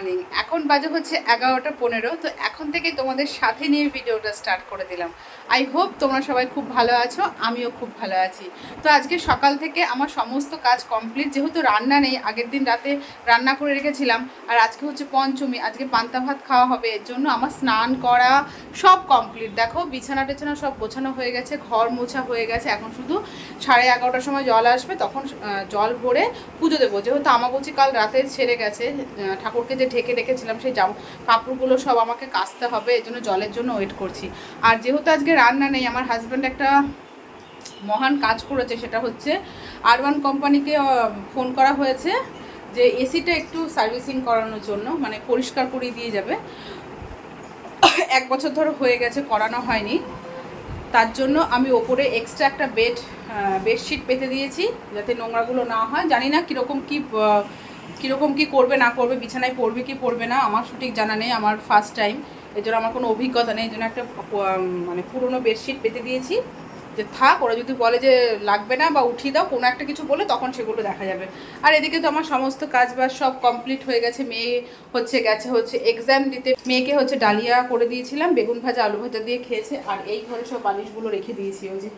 Morning এখন বাজে হচ্ছে এগারোটা পনেরো, তো এখন থেকে তোমাদের সাথে নিয়ে ভিডিওটা স্টার্ট করে দিলাম। আই হোপ তোমরা সবাই খুব ভালো আছো, আমিও খুব ভালো আছি। তো আজকে সকাল থেকে আমার সমস্ত কাজ কমপ্লিট যেহেতু রান্না নেই, আগের দিন রাতে রান্না করে রেখেছিলাম, আর আজকে হচ্ছে পঞ্চমী, আজকে পান্তা ভাত খাওয়া হবে, এর জন্য আমার স্নান করা সব কমপ্লিট দেখো, বিছানা টেছানা সব গোছানো হয়ে গেছে, ঘর মোছা হয়ে গেছে, এখন শুধু সাড়ে এগারোটার সময় জল আসবে, তখন জল ভরে পুজো দেবো। যেহেতু আমাবুচি কাল রাতে ছেড়ে গেছে ঠাকুরকে যে ঢেকে রেখেছিলাম সেই জামা কাপড়গুলো সব আমাকে কাচতে হবে এই জন্য জলের জন্য ওয়েট করছি। আর যেহেতু আজকে রান্না নেই, আমার হাজব্যান্ড একটা মহান কাজ করেছে, সেটা হচ্ছে আর ওয়ান কোম্পানিকে ফোন করা হয়েছে যে এসিটা একটু সার্ভিসিং করানোর জন্য মানে পরিষ্কার করে দিয়ে যাবে। এক বছর ধরে হয়ে গেছে, করানো হয়নি। তার জন্য আমি ওপরে এক্সট্রা একটা বেড বেডশিট পেতে দিয়েছি, যাতে নোংরাগুলো না হয়। জানি না কীরকম কী কীরকম কি করবে, না করবে, বিছানায় পড়বে কি পড়বে না, আমার সঠিক জানা নেই, আমার ফার্স্ট টাইম এর জন্য আমার কোনো অভিজ্ঞতা নেই, এই জন্য একটা মানে পুরনো বেডশিট পেতে দিয়েছি। যে থাক, ওরা যদি বলে যে লাগবে না বা উঠিয়ে দাও, কোনো একটা কিছু বলে তখন সেগুলো দেখা যাবে। আর এদিকে তো আমার সমস্ত কাজ বাজ সব কমপ্লিট হয়ে গেছে, মেয়ে হচ্ছে, গেছে হচ্ছে এক্সাম দিতে। মেয়েকে হচ্ছে ডালিয়া করে দিয়েছিলাম, বেগুন ভাজা, আলু ভাজা দিয়ে খেয়েছে, আর এই ঘরে সব বালিশগুলো রেখে দিয়েছি, ওই যে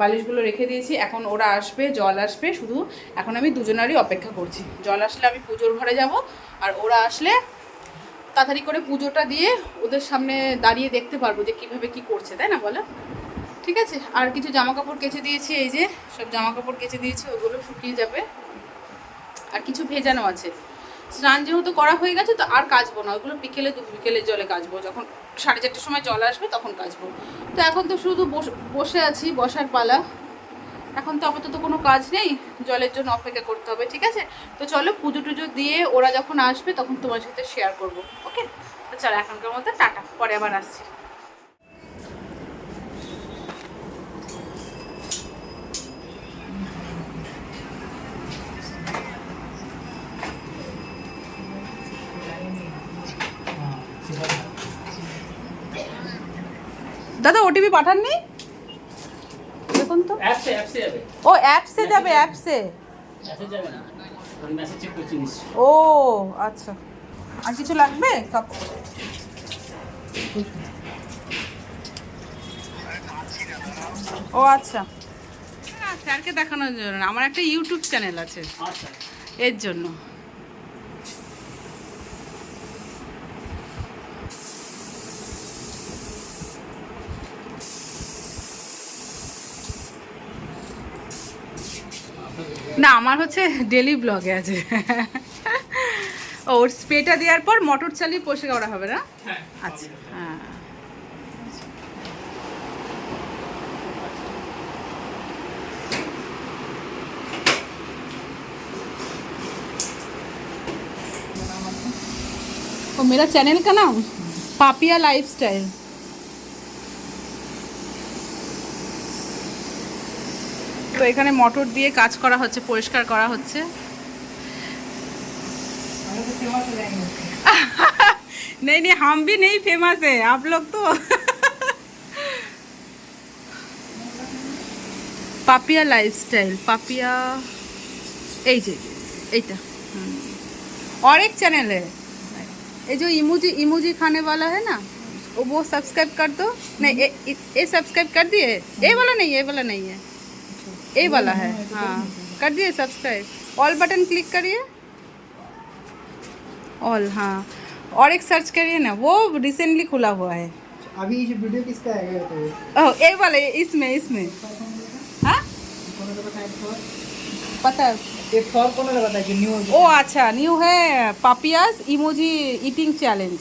বালিশগুলো রেখে দিয়েছি, এখন ওরা আসবে, জল আসবে, শুধু এখন আমি দুজনারই অপেক্ষা করছি। জল আসলে আমি পুজোর ঘরে যাব, আর ওরা আসলে তাড়াতাড়ি করে পুজোটা দিয়ে ওদের সামনে দাঁড়িয়ে দেখতে পারব যে কীভাবে কি করছে, তাই না বলো? ঠিক আছে, আর কিছু জামা কাপড় কেচে দিয়েছি, এই যে সব জামা কাপড় কেচে দিয়েছি, ওগুলো শুকিয়ে যাবে। আর কিছু ভেজানো আছে। স্নান যেহেতু করা হয়ে গেছে, তো আর কাচবো না। ওইগুলো বিকেলে, দু বিকেলের জলে কাচবো। যখন সাড়ে চারটের সময় জল আসবে, তখন কাচবো। তো এখন তো শুধু বস- বসে আছি, বসার পালা। এখন তো আপাতত কোনো কাজ নেই, জলের জন্য অপেক্ষা করতে হবে, ঠিক আছে? তো চলো, পুজো টুজো দিয়ে ওরা যখন আসবে, তখন তোমার সাথে শেয়ার করব ওকে তো চলো, এখনকার মতো টাটা, পরে আবার আসছি। ওটিপি পাঠাননি? দেখুন তো। অ্যাপসে অ্যাপসে যাবে। ও অ্যাপসে যাবে অ্যাপসে। অ্যাপসে যাবে না। আমি মেসেজ চেক করছি ও আচ্ছা। আর কিছু লাগবে? কাপ- ও আচ্ছা। স্যারকে দেখানোর জন্য আমার একটা ইউটিউব চ্যানেল আছে। আচ্ছা। এর জন্য। না আমার হচ্ছে ডেলি ব্লগে আছে ও, ওর স্প্রেটা দেওয়ার পর মোটর চালিয়ে পরিষ্কার করা হবে না হ্যাঁ আচ্ছা হ্যাঁ ओ मेरा चैनल का नाम पापिया लाइफस्टाइल তো এখানে মোটর দিয়ে কাজ করা হচ্ছে পরিষ্কার করা হচ্ছে नहीं नहीं हम भी नहीं फेमस है आप लोग तो পাপিয়া লাইফস্টাইল পাপিয়া এই যে এইটা হুম। और एक चैनल है ये जो इमोजी इमोजी खाने वाला है ना वो वो सब्सक्राइब कर दो नहीं ये ये सब्सक्राइब कर दिए ये वाला नहीं ये वाला नहीं है ये वाला है। हाँ। कर दिए सब्सक्राइब ऑल बटन क्लिक करिए। ऑल हाँ। और एक सर्च करिए ना वो रिसेंटली खुला हुआ है। अभी ये वीडियो किसका है तो ओह ये वाला इसमें इसमें। हाँ? पता है। ये फॉर कौन सा बताएँ कि न्यू ओ अच्छा न्यू है। पापियास emoji eating challenge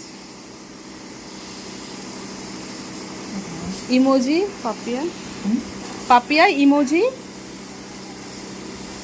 emoji Papiya Papiya emoji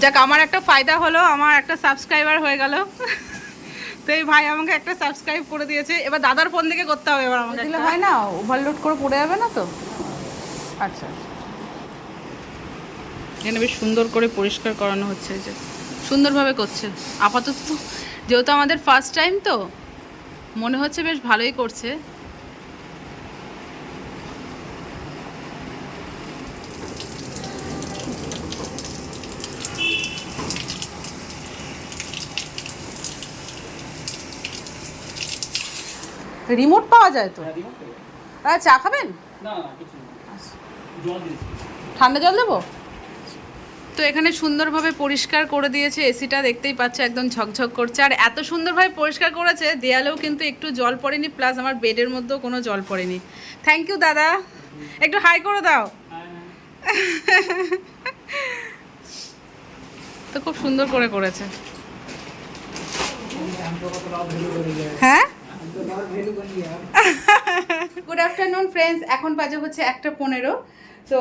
যাক আমার একটা ফায়দা হলো আমার একটা সাবস্ক্রাইবার হয়ে গেল। তো এই ভাই আমাকে একটা সাবস্ক্রাইব করে দিয়েছে। এবার দাদার ফোন থেকে করতে হবে এবার আমাকে দিলে হয় না? ওভারলোড করে পড়ে যাবে না তো? আচ্ছা। এখানে বেশ সুন্দর করে পরিষ্কার করানো হচ্ছে যে। সুন্দরভাবে করছে। আপাতত যেহেতু আমাদের ফার্স্ট টাইম তো মনে হচ্ছে বেশ ভালোই করছে। রিমোট পাওয়া যায় তো? হ্যাঁ, আর চা খাবেন? দিয়েছি ঠান্ডা জল দেবো? তো এখানে সুন্দরভাবে পরিষ্কার করে দিয়েছে এসিটা দেখতেই পাচ্ছ একদম ঝকঝক করছে। আর এত সুন্দরভাবে পরিষ্কার করেছে দেয়ালেও কিন্তু একটু জল পড়েনি প্লাস আমার বেডের মধ্যেও কোনো জল পড়েনি। থ্যাংক ইউ দাদা। একটু হাই করে দাও। হ্যাঁ, তো খুব সুন্দর করে করেছে। হ্যাঁ? গুড আফটারনুন ফ্রেন্ডস এখন বাজে হচ্ছে একটা পনেরো। তো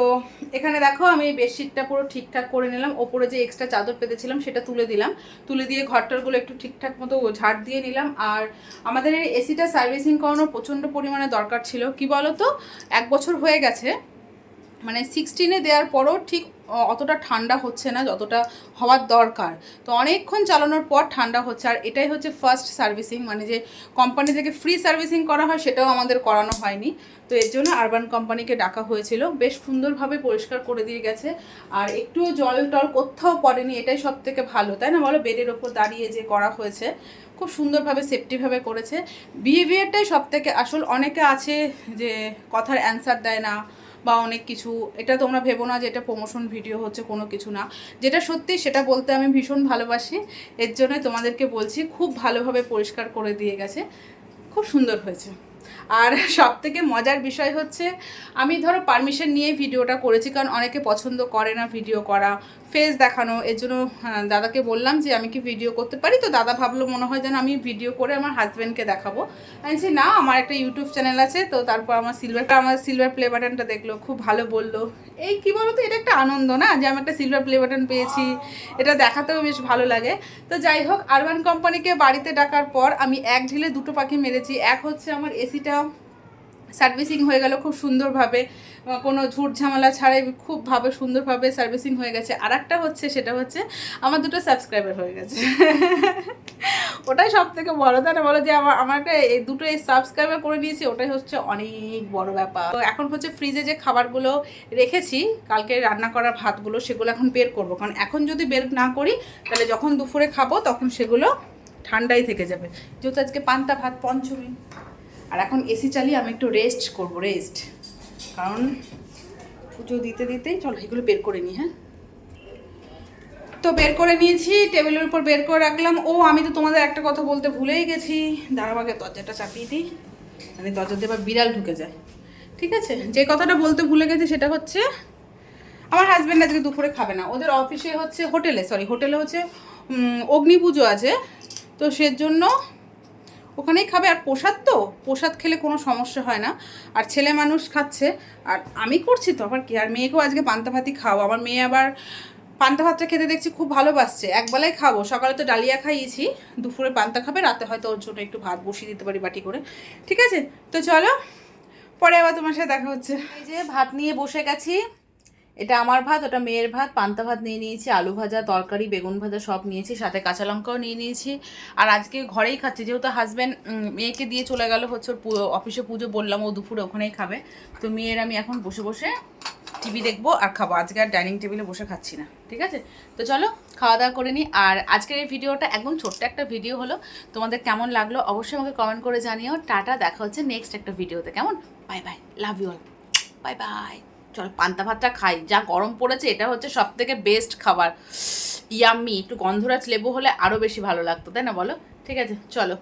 এখানে দেখো, আমি বেডশিটটা পুরো ঠিকঠাক করে নিলাম। ওপরে যে এক্সট্রা চাদর পেতেছিলাম, সেটা তুলে দিলাম। তুলে দিয়ে ঘরটারগুলো একটু ঠিকঠাক মতো ঝাড় দিয়ে নিলাম। আর আমাদের এই এসিটা সার্ভিসিং করানোর প্রচণ্ড পরিমাণে দরকার ছিল। কি বলো তো এক বছর হয়ে গেছে। মানে সিক্সটিনে দেওয়ার পরও ঠিক অতটা ঠান্ডা হচ্ছে না যতটা হওয়ার দরকার। তো অনেকক্ষণ চালানোর পর ঠান্ডা হচ্ছে। আর এটাই হচ্ছে ফার্স্ট সার্ভিসিং মানে যে কোম্পানি থেকে ফ্রি সার্ভিসিং করা হয় সেটাও আমাদের করানো হয়নি। তো এর জন্য আরবান কোম্পানিকে ডাকা হয়েছিল। বেশ সুন্দরভাবে পরিষ্কার করে দিয়ে গেছে। আর একটুও জল টল কোথাও পড়েনি, এটাই সব থেকে ভালো, তাই না বলো? বেডের ওপর দাঁড়িয়ে যে করা হয়েছে, খুব সুন্দরভাবে সেফটিভাবে করেছে। বিহেভিয়ারটাই সব থেকে আসল, অনেকে আছে যে কথার অ্যান্সার দেয় না বা অনেক কিছু, এটা তোমরা ভেবো না যে এটা প্রমোশন ভিডিও হচ্ছে কোনো কিছু না। যেটা সত্যি সেটা বলতে আমি ভীষণ ভালোবাসি। এর জন্য তোমাদেরকে বলছি, খুব ভালোভাবে পরিষ্কার করে দিয়ে গেছে। খুব সুন্দর হয়েছে। আর সব থেকে মজার বিষয় হচ্ছে, আমি ধরো পারমিশন নিয়ে ভিডিওটা করেছি, কারণ অনেকে পছন্দ করে না ভিডিও করা ফেস দেখানো, এর জন্য দাদাকে বললাম যে আমি কি ভিডিও করতে পারি? তো দাদা ভাবলো মনে হয় যেন আমি ভিডিও করে আমার হাজব্যান্ডকে দেখাবো। আমি বলছি, না, আমার একটা ইউটিউব চ্যানেল আছে। তো তারপর আমার সিলভার আমার সিলভার প্লে বাটনটা দেখল, খুব ভালো বলল। এই কী বলো তো এটা একটা আনন্দ না? যে আমি একটা সিলভার প্লে বাটন পেয়েছি, এটা দেখাতেও বেশ ভালো লাগে। তো যাই হোক আরবান কোম্পানিকে বাড়িতে ডাকার পর আমি এক ঢিলে দুটো পাখি মেরেছি। এক হচ্ছে আমার এসিটা সার্ভিসিং হয়ে গেল খুব সুন্দরভাবে কোনো ঝুট ঝামেলা ছাড়াই খুব ভাবে সুন্দরভাবে সার্ভিসিং হয়ে গেছে। আর একটা হচ্ছে, সেটা হচ্ছে আমার দুটো সাবস্ক্রাইবার হয়ে গেছে। ওটাই সব থেকে বড়, তাই না? বলো যে আমার আমার একটা দুটো সাবস্ক্রাইবার করে নিয়েছি, ওটাই হচ্ছে অনেক বড় ব্যাপার। তো এখন হচ্ছে ফ্রিজে যে খাবারগুলো রেখেছি, কালকে রান্না করা ভাতগুলো, সেগুলো এখন বের করব। কারণ এখন যদি বের না করি, তাহলে যখন দুপুরে খাব, তখন সেগুলো ঠান্ডাই থেকে যাবে। যেহেতু আজকে পান্তা ভাত, পঞ্চমী। আর এখন এসি চালিয়ে আমি একটু রেস্ট করব রেস্ট কারণ পুজো দিতে দিতেই, চলো এগুলো বের করে নিই হ্যাঁ? তো বের করে নিয়েছি, টেবিলের উপর বের করে রাখলাম। ও, আমি তো তোমাদের একটা কথা বলতে ভুলেই গেছি। দাঁড়াবাগে দরজাটা চাপিয়ে দিই। মানে দরজা দিয়ে আবার বিড়াল ঢুকে যায়। ঠিক আছে? যে কথাটা বলতে ভুলে গেছি সেটা হচ্ছে, আমার হাজব্যান্ড আজকে দুপুরে খাবে না। ওদের অফিসে হচ্ছে হোটেলে সরি হোটেলে হচ্ছে অগ্নি পুজো আছে। তো সেজন্য ওখানেই খাবে। আর প্রসাদ তো, প্রসাদ খেলে কোনো সমস্যা হয় না। আর ছেলে মানুষ খাচ্ছে। আর আমি করছি তো, আবার কি? আর মেয়েকেও আজকে পান্তা ভাতই খাও আমার মেয়ে আবার পান্তা ভাতটা খেতে দেখছি খুব ভালোবাসছে একবেলায় খাব। সকালে তো ডালিয়া খাইয়েছি। দুপুরে পান্তা খাবে, রাতে হয়তো ওর জন্য একটু ভাত বসিয়ে দিতে পারি বাটি করে। ঠিক আছে? তো চলো, পরে আবার তোমার সাথে দেখা হচ্ছে। এই যে ভাত নিয়ে বসে গেছি। এটা আমার ভাত, ওটা মেয়ের ভাত। পান্তা ভাত নিয়ে নিয়েছি, আলু ভাজা, তরকারি, বেগুন ভাজা সব নিয়েছি, সাথে কাঁচা লঙ্কাও নিয়ে নিয়েছি। আর আজকে ঘরেই খাচ্ছি। যেহেতু হাজব্যান্ড মেয়েকে দিয়ে চলে গেল, হচ্ছে অফিসে পুজো বললাম, ও দুপুরে ওখানেই খাবে। তো মেয়ের আমি এখন বসে বসে টিভি দেখব আর খাব। আজকে আর ডাইনিং টেবিলে বসে খাচ্ছি না, ঠিক আছে? তো চলো খাওয়া দাওয়া করে নিই আর আজকের এই ভিডিওটা একদম ছোট্ট একটা ভিডিও হলো। তোমাদের কেমন লাগল অবশ্যই আমাকে কমেন্ট করে জানিও। টাটা, দেখা হচ্ছে নেক্সট একটা ভিডিওতে। কেমন? Bye bye love you all bye bye চল, পান্তা ভাতটা খাই। যা গরম পড়েছে, এটা হচ্ছে সব থেকে বেস্ট খাবার। ইয়াম্মি একটু গন্ধরাজ লেবু হলে আরও বেশি ভালো লাগতো, তাই না বলো? ঠিক আছে, চলো,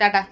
টাটা।